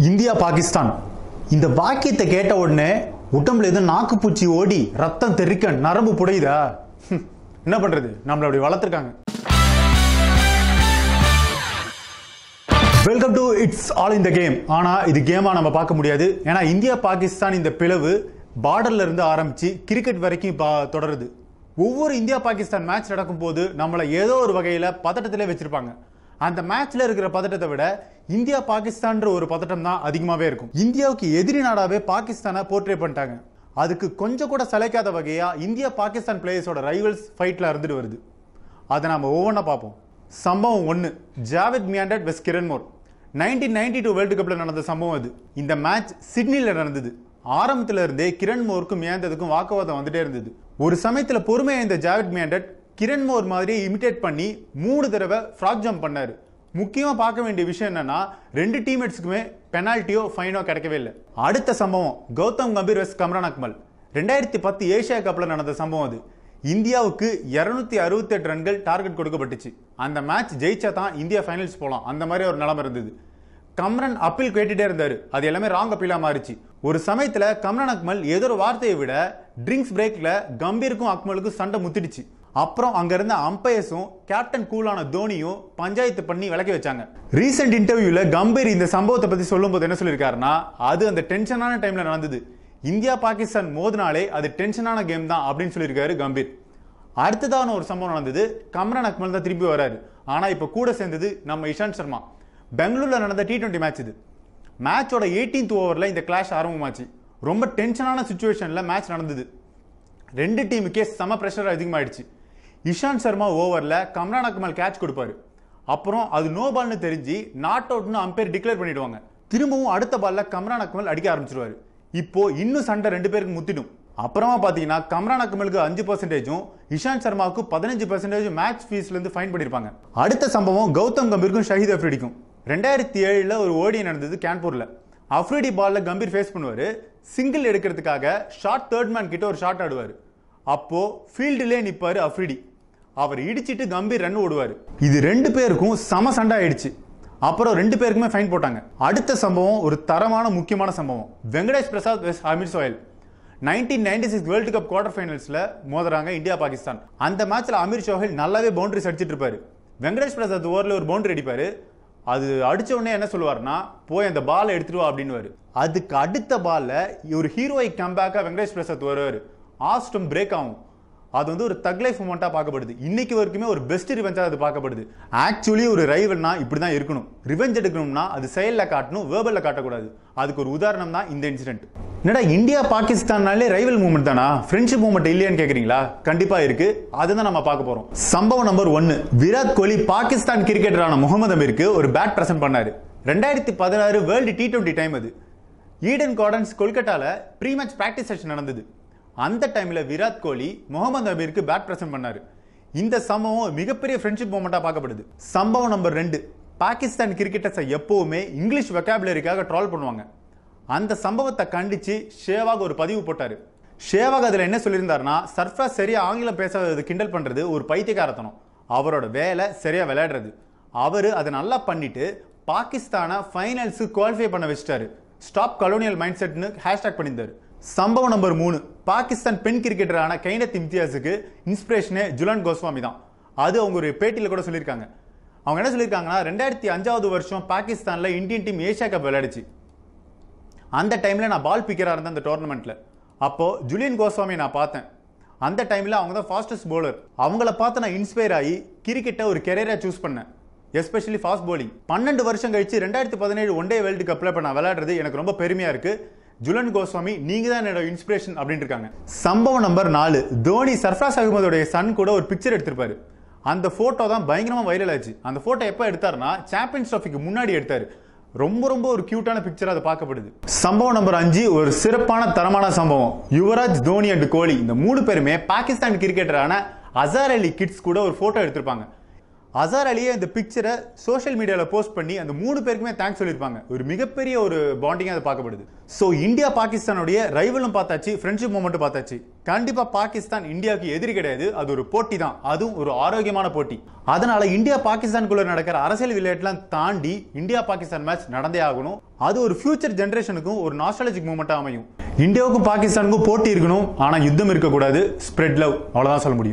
India Pakistan. இந்த வாக்கியத்தை கேட்ட உடனே உடம்புல எதுவும் நாக்குப்பூச்சி ஓடி ரத்தம் தெறிக்க நரம்பு புடையுதா? என்ன பண்றது? நம்மள அப்படி வளர்த்துருக்காங்க. வெல்கம் டு இட்ஸ் ஆல் இந்த கேம் ஆனா இது கேமா நம்ம பார்க்க முடியாது. ஏன்னா இந்தியா பாகிஸ்தான் இந்த பிளவு பார்டர்ல இருந்து ஆரம்பிச்சு கிரிக்கெட் வரைக்கும் பா- தொடருது. ஒவ்வொரு இந்தியா பாகிஸ்தான் மேட்ச் நடக்கும் போது நம்மளை ஏதோ ஒரு வகையில பதட்டத்திலே வச்சிருப்பாங்க. அந்த மேட்ச்ல இருக்கிற பதட்டத்தை விட இந்தியா பாகிஸ்தான்ற ஒரு பதட்டம் தான் அதிகமாகவே இருக்கும். இந்தியாவுக்கு எதிரி நாடாவே பாகிஸ்தானை போர்ட்ரே பண்ணிட்டாங்க. அதுக்கு கொஞ்சம் கூட சளைக்காத வகையா இந்தியா பாகிஸ்தான் பிளேயர்ஸோட ரைவல்ஸ் ஃபைட்ல இருந்துட்டு வருது. அதை நாம ஒவ்வொன்றா பார்ப்போம். சம்பவம் ஒன்று Javed Miandad versus Kiran More nineteen ninety two world கப்பில் நடந்த சம்பவம் அது. இந்த மேட்ச் சிட்னியில் நடந்தது. ஆரம்பத்தில் இருந்தே கிரண் மோருக்கும் மியாண்டதுக்கும் வாக்குவாதம் வந்துட்டே இருந்தது. ஒரு சமயத்தில் பொறுமையாக இந்த ஜாவித் மியாண்டட் கிரண்மோர் மாதிரி இமிடேட் பண்ணி மூணு தடவை ஃப்ராக் ஜம்ப் பண்ணார். முக்கியமாக பார்க்க வேண்டிய விஷயம் என்னன்னா ரெண்டு டீம்மேட்ஸுக்குமே பெனால்ட்டியோ ஃபைனோ கிடைக்கவே இல்லை. அடுத்த சம்பவம் கௌதம் கம்பீர் வெஸ் கம்ரான் அக்மல். ரெண்டாயிரத்தி பத்து ஏசியா கப்பில் நடந்த சம்பவம் அது. இந்தியாவுக்கு 268 அறுபத்தெட்டு ரன்கள் டார்கெட் கொடுக்கப்பட்டுச்சு. அந்த மேட்ச் ஜெயிச்சா தான் இந்தியா ஃபைனல்ஸ் போகலாம் அந்த மாதிரி ஒரு நிலமை இருந்தது. கம்ரன் அப்பீல் கேட்டுகிட்டே இருந்தார். அது எல்லாமே ராங் அப்பீலாக மாறிச்சு. ஒரு சமயத்தில் கம்ரன் அக்மல் ஏதோ ஒரு வார்த்தையை விட ட்ரிங்க்ஸ் பிரேக்கில் கம்பீருக்கும் அக்மலுக்கும் சண்டை முத்திடுச்சு. அப்புறம் அங்கிருந்த அம்பையர்ஸும் கேப்டன் கூலான தோனியும் பஞ்சாயத்து பண்ணி விளக்கி வச்சாங்க. ரீசெண்ட் இன்டர்வியூவில் கம்பீர் இந்த சம்பவத்தை பற்றி சொல்லும்போது என்ன சொல்லியிருக்காருன்னா அது அந்த டென்ஷனான டைமில் நடந்தது. இந்தியா பாகிஸ்தான் மோதினாலே அது டென்ஷனான கேம் தான் அப்படின்னு சொல்லியிருக்காரு கம்பீர். அடுத்ததான ஒரு சம்பவம் நடந்தது. கம்ரான் அக்மல் தான் திரும்பி வராரு. ஆனால் இப்போ கூட சேர்ந்தது நம்ம இஷாந்த் சர்மா. பெங்களூரில் நடந்த டி டுவெண்ட்டி மேட்ச் இது. மேட்சோட எயிட்டீன்த் ஓவரில் இந்த கிளாஷ் ஆரம்பமாச்சு. ரொம்ப டென்ஷனான சுச்சுவேஷனில் மேட்ச் நடந்தது. ரெண்டு டீமுக்கே செம ப்ரெஷர் அதிகமாகிடுச்சு இஷாந்த் சர்மா ஓவரில் கம்ரான் அக்மல் கேட்ச் கொடுப்பாரு. அப்புறம் அது நோ பால்னு தெரிஞ்சு நாட் அவுட்னு அம்பையர் டிக்ளேர் பண்ணிடுவாங்க. திரும்பவும் அடுத்த பாலில் கம்ரான் அக்மல் அடிக்க ஆரம்பிச்சிருவாரு. இப்போ இன்னும் சண்டை ரெண்டு பேருக்கு முத்திடும். அப்புறமா பார்த்தீங்கன்னா கம்ரான் அக்மலுக்கு அஞ்சு பர்சன்டேஜும் இஷாந்த் சர்மாவுக்கு பதினஞ்சு பர்சன்டேஜ் மேட்ச் ஃபீஸ்லேருந்து ஃபைன் பண்ணியிருப்பாங்க அடுத்த சம்பவம் கௌதம் கம்பீருக்கும் ஷஹீத் அஃப்ரிடிக்கும். ரெண்டாயிரத்தி ஏழில் ஒரு ஓடியை நடந்தது கேன்பூரில் அஃப்ரிடி பாலில் கம்பீர் ஃபேஸ் பண்ணுவார். சிங்கிள் எடுக்கிறதுக்காக ஷார்ட் தேர்ட் மேன் கிட்ட ஒரு ஷாட் ஆடுவார். அப்போது ஃபீல்டுலேயே நிற்பார் அஃப்ரிடி. அவர் இடிச்சிட்டு கம்பீர் ரன் ஓடுவார். இது ரெண்டு பேருக்கும் சம சண்டை ஆயிடுச்சு. அப்புறம் ரெண்டு பேருக்குமே ஃபைன் போட்டாங்க. அடுத்த சம்பவம் ஒரு தரமான முக்கியமான சம்பவம். Venkatesh Prasad versus Aamir Sohail. Nineteen ninety six world cup quarter ஃபைனல்ஸில் மோதுறாங்க இந்தியா பாகிஸ்தான். அந்த மேட்ச்சில் அமீர் சோஹில் நல்லாவே பவுண்டரிஸ் அடிச்சிட்டு இருப்பாரு. வெங்கடேஷ் பிரசாத் ஓவரில் ஒரு பவுண்டரி அடிப்பார். அது அடிச்ச உடனே என்ன சொல்லுவாருன்னா போய் அந்த பாலை எடுத்துட்டு வா அப்படின்னு அதுக்கு அடுத்த பாலில் ஒரு ஹீரோயிக் கம்பேக்காக வெங்கடேஷ் பிரசாத் வருவார். ஆஸ்டம் பிரேக் ஆகும். அது வந்து ஒரு தக் லைஃப் பார்க்கப்படுது. இன்னைக்கு வரைக்குமே ஒரு பெஸ்ட் ரிவெஞ்சாக அது பார்க்கப்படுது. ஆக்சுவலி ஒரு ரைவல்னா இப்படி தான் இருக்கணும். ரிவெஞ்ச் எடுக்கணும்னா அது செயலில் காட்டணும் வேர்பலில் காட்டக்கூடாது. அதுக்கு ஒரு உதாரணம் தான் இந்த இன்சிடென்ட் என்னடா இந்தியா பாகிஸ்தான்னாலே ரைவல் மூமெண்ட் தானா? ஃப்ரெண்ட்ஷிப் மூமெண்ட் இல்லையான்னு கேட்குறீங்களா கண்டிப்பாக இருக்கு. அதுதான் நம்ம பார்க்க போகிறோம் சம்பவம் நம்பர் ஒன்று விராட் கோலி பாகிஸ்தான் கிரிக்கெட்டரான முகமது அமீருக்கு ஒரு பேட் பிரசன்ட் பண்ணார். ரெண்டாயிரத்தி பதினாறு வேர்ல்டு டி டுவெண்ட்டி டைம் அது. ஈடன் கார்டன்ஸ் கொல்கட்டாவில் ப்ரீ மேட்ச் ப்ராக்டிஸ் செஷன் நடந்தது. அந்த டைமில் விராட் கோலி முகமது நபீருக்கு பேட் பிரசன்ட் பண்ணாரு. இந்த சம்பவம் மிகப்பெரிய ஃப்ரெண்ட்ஷிப் மூமெண்ட்டாக பார்க்கப்படுது. சம்பவம் நம்பர் ரெண்டு பாகிஸ்தான் கிரிக்கெட்டர்ஸை எப்போவுமே இங்கிலீஷ் வெக்காபுலரிக்காக ட்ரால் பண்ணுவாங்க. அந்த சம்பவத்தை கண்டித்து ஷேவாக் ஒரு பதிவு போட்டார். ஷேவாக் அதில் என்ன சொல்லியிருந்தாருன்னா சர்ஃப்ராஸ் சரியாக ஆங்கிலம் பேசாதது கிண்டல் பண்ணுறது ஒரு பைத்தியக்காரத்தனம். அவரோட வேலை சரியாக விளையாடுறது. அவர் அதை நல்லா பண்ணிட்டு பாகிஸ்தானை ஃபைனல்ஸுக்கு குவாலிஃபை பண்ண வச்சிட்டாரு. ஸ்டாப் கலோனியல் மைண்ட் செட்னு ஹேஷ்டாக் பண்ணியிருந்தார். சம்பவம் நம்பர் மூணு. பாகிஸ்தான் பெண் கிரிக்கெட்டரான கைனத் இம்தியாஸுக்கு இன்ஸ்பிரேஷனே ஜுலான் கோஸ்வாமி தான். அது அவங்க ஒரு பேட்டியில் கூட சொல்லியிருக்காங்க. அவங்க என்ன சொல்லியிருக்காங்கன்னா ரெண்டாயிரத்தி அஞ்சாவது வருஷம் பாகிஸ்தானில் இந்தியன் டீம் ஏஷியா கப் விளையாடுச்சு. அந்த டைமில் நான் பால் பிக்கராக இருந்தேன் அந்த டோர்னமெண்ட்டில் அப்போது ஜுலியன் கோஸ்வாமி நான் பார்த்தேன். அந்த டைமில் அவங்க தான் ஃபாஸ்டஸ்ட் போலர் அவங்கள பார்த்து நான் இன்ஸ்பயர் ஆகி கிரிக்கெட்டை ஒரு கெரியராக சூஸ் பண்ணேன். எஸ்பெஷலி ஃபாஸ்ட் போலிங் பன்னெண்டு வருஷம் கழிச்சு ரெண்டாயிரத்தி பதினேழு ஒன் டே வேர்ல்டு கப்பில் இப்போ நான் விளையாடுறது எனக்கு ரொம்ப பெருமையாக இருக்குது ஜுலன் கோஸ்வாமி நீங்க தான் என்னோட இன்ஸ்பிரேஷன் அப்படின்னு இருக்காங்க. சம்பவம் நம்பர் நாலு. தோனி சர்ஃப்ராஸ் அகமதோடைய சன் கூட ஒரு பிக்சர் எடுத்திருப்பாரு. அந்த போட்டோ தான் பயங்கரமா வைரல் ஆச்சு. அந்த போட்டோ எப்போ எடுத்தாருன்னா சாம்பியன்ஸ் ட்ராஃபிக்கு முன்னாடி எடுத்தாரு. ரொம்ப ரொம்ப ஒரு கியூட்டான பிக்சர் அது பார்க்கப்படுது. சம்பவம் நம்பர் அஞ்சு ஒரு சிறப்பான தரமான சம்பவம். யுவராஜ் தோனி அண்ட் கோலி இந்த மூணு பேருமே பாகிஸ்தான் கிரிக்கெட்டரான அசார் அலி கிட்ஸ் கூட ஒரு போட்டோ எடுத்திருப்பாங்க. அசார் அலியே இந்த பிக்சரை சோஷியல் மீடியாவில் போஸ்ட் பண்ணி அந்த மூணு பேருக்குமே தேங்க்ஸ் சொல்லியிருப்பாங்க. ஒரு மிகப்பெரிய ஒரு பாண்டிங்காக அது பார்க்கப்படுது. ஸோ இந்தியா பாகிஸ்தானுடைய ரைவலும் பார்த்தாச்சு ஃப்ரெண்ட்ஷிப் மூமெண்ட்டும் பார்த்தாச்சு. கண்டிப்பாக பாகிஸ்தான் இந்தியாவுக்கு எதிரி கிடையாது. அது ஒரு போட்டி தான். அதுவும் ஒரு ஆரோக்கியமான போட்டி. அதனால இந்தியா பாகிஸ்தானுக்குள்ள நடக்கிற அரசியல் விளையாட்டுலாம் தாண்டி இந்தியா பாகிஸ்தான் மேட்ச் நடந்தே ஆகணும். அது ஒரு ஃபியூச்சர் ஜென்ரேஷனுக்கும் ஒரு நாஸ்டாலஜிக் மூமெண்ட்டாக அமையும். இந்தியாவுக்கும் பாகிஸ்தானுக்கும் போட்டி இருக்கணும். ஆனால் யுத்தம் இருக்கக்கூடாது. ஸ்ப்ரெட் லவ் அவ்வளோதான் சொல்ல முடியும்.